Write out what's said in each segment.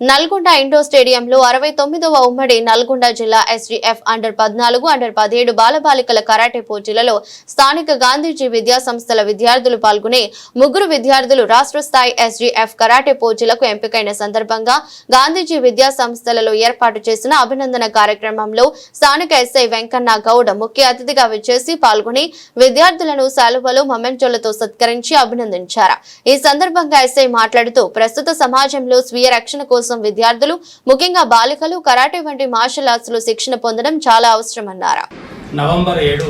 Nalgonda indoor స్టేడియంలో అరవై తొమ్మిదవ ఉమ్మడి నల్గొండ జిల్లా ఎస్డీఎఫ్ అండర్ పద్నాలుగు అండర్ పదిహేడు బాలబాలికల కరాటే పోటీలలో స్థానిక గాంధీజీ విద్యా సంస్థల విద్యార్థులు పాల్గొని ముగ్గురు విద్యార్థులు రాష్ట్ర స్థాయి ఎస్డీఎఫ్ కరాటే పోటీలకు ఎంపికైన సందర్భంగా గాంధీజీ విద్యా సంస్థలలో ఏర్పాటు చేసిన అభినందన కార్యక్రమంలో స్థానిక ఎస్ఐ వెంకన్న గౌడ్ ముఖ్య అతిథిగా విచ్చేసి పాల్గొని విద్యార్థులను శాలువలు మమెంచోలతో సత్కరించి అభినందించారు. ఈ సందర్భంగా ఎస్ఐ మాట్లాడుతూ ప్రస్తుత సమాజంలో స్వీయ రక్షణ కోసం విద్యార్థులు ముఖ్యంగా బాలికలు కరాటే వంటి మార్షల్ ఆర్ట్స్లో శిక్షణ పొందడం చాలా అవసరమన్నారు? నవంబర్ ఏడు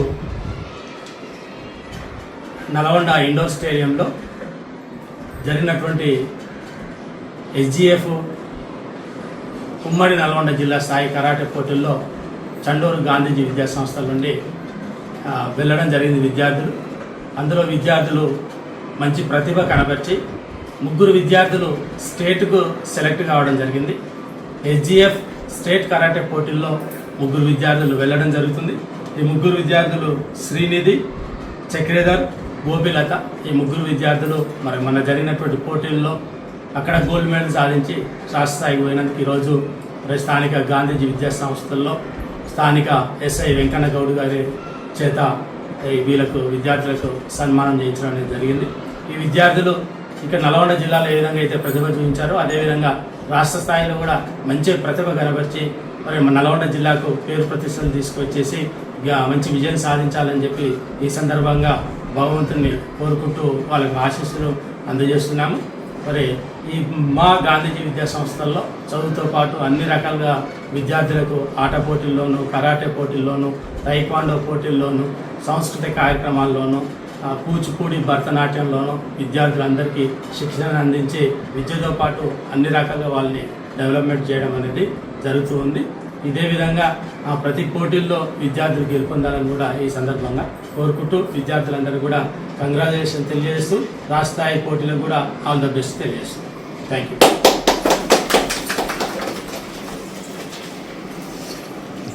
నల్గొండ ఇండోర్ స్టేడియంలో జరిగినటువంటి ఎస్జిఎఫ్ ఉమ్మడి నల్గొండ జిల్లా స్థాయి కరాటే పోటీల్లో చండూరు గాంధీజీ విద్యా సంస్థల నుండి వెళ్ళడం జరిగింది విద్యార్థులు. అందులో విద్యార్థులు మంచి ప్రతిభ కనబర్చి ముగ్గురు విద్యార్థులు స్టేట్కు సెలెక్ట్ కావడం జరిగింది. హెచ్జిఎఫ్ స్టేట్ కరాటే పోటీల్లో ముగ్గురు విద్యార్థులు వెళ్ళడం జరుగుతుంది. ఈ ముగ్గురు విద్యార్థులు శ్రీనిధి చక్రేధర్ గోపిలత. ఈ ముగ్గురు విద్యార్థులు మరి మన జరిగినటువంటి పోటీల్లో అక్కడ గోల్డ్ మెడల్ సాధించి రాష్ట్ర స్థాయికి పోయినందుకు ఈరోజు మరి స్థానిక గాంధీజీ విద్యా సంస్థల్లో స్థానిక ఎస్ఐ వెంకన్న గౌడ్ గారి చేత వీళ్ళకు విద్యార్థులకు సన్మానం చేయించడం అనేది జరిగింది. ఈ విద్యార్థులు ఇక్కడ నల్గొండ జిల్లాలో ఏ విధంగా అయితే ప్రతిభ చూపించారో అదేవిధంగా రాష్ట్ర స్థాయిలో కూడా మంచి ప్రతిభ కనబరిచి మరి మన నల్గొండ జిల్లాకు పేరు ప్రతిష్టలు తీసుకొచ్చేసి ఇక మంచి విజయం సాధించాలని చెప్పి ఈ సందర్భంగా భగవంతుని కోరుకుంటూ వాళ్ళకు ఆశీస్సులు అందజేస్తున్నాము. మరి ఈ మా గాంధీజీ విద్యా సంస్థల్లో చదువుతో పాటు అన్ని రకాలుగా విద్యార్థులకు ఆట పోటీల్లోనూ కరాటే పోటీల్లోనూ తైక్వాండో పోటీల్లోనూ సాంస్కృతిక కార్యక్రమాల్లోనూ కూచిపూడి భరతనాట్యంలోనూ విద్యార్థులందరికీ శిక్షణ అందించి విద్యతో పాటు అన్ని రకాలుగా వాళ్ళని డెవలప్మెంట్ చేయడం అనేది జరుగుతూ ఉంది. ఇదే విధంగా ఆ, ప్రతి పోటీల్లో విద్యార్థులు గెలుపొందాలని కూడా ఈ సందర్భంగా కోరుకుంటూ విద్యార్థులందరూ కూడా కంగ్రాచులేషన్ తెలియజేస్తూ రాష్ట్ర స్థాయి పోటీలకు కూడా ఆల్ ద బెస్ట్ తెలియజేస్తూ థ్యాంక్ యూ